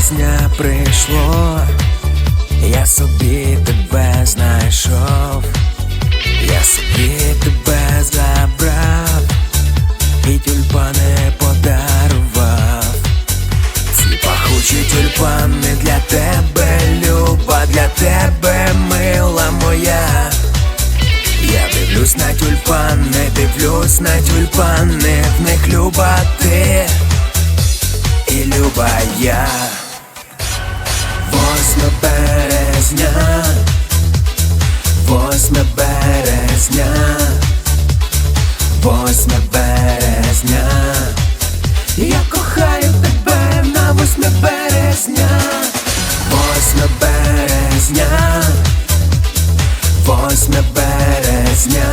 березня прийшло, я собі тебе знайшов, я собі тебе забрав, і тюльпани подарував. Ці пахучі тюльпани для тебе, люба, для тебе, мила моя. Я дивлюсь на тюльпани, дивлюсь на тюльпани, в них люба ти і люба я. березня, 8 березня, 8 березня, я кохаю тебе на 8 березня, 8 березня, 8 березня.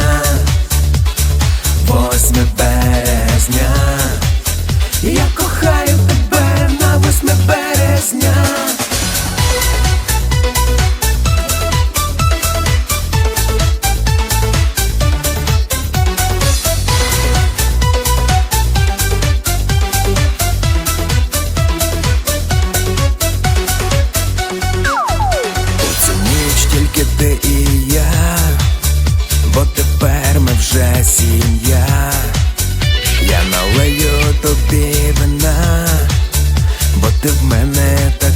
тільки ти і я, бо тепер ми вже сім'я, я налею тобі вина, бо ти в мене. та.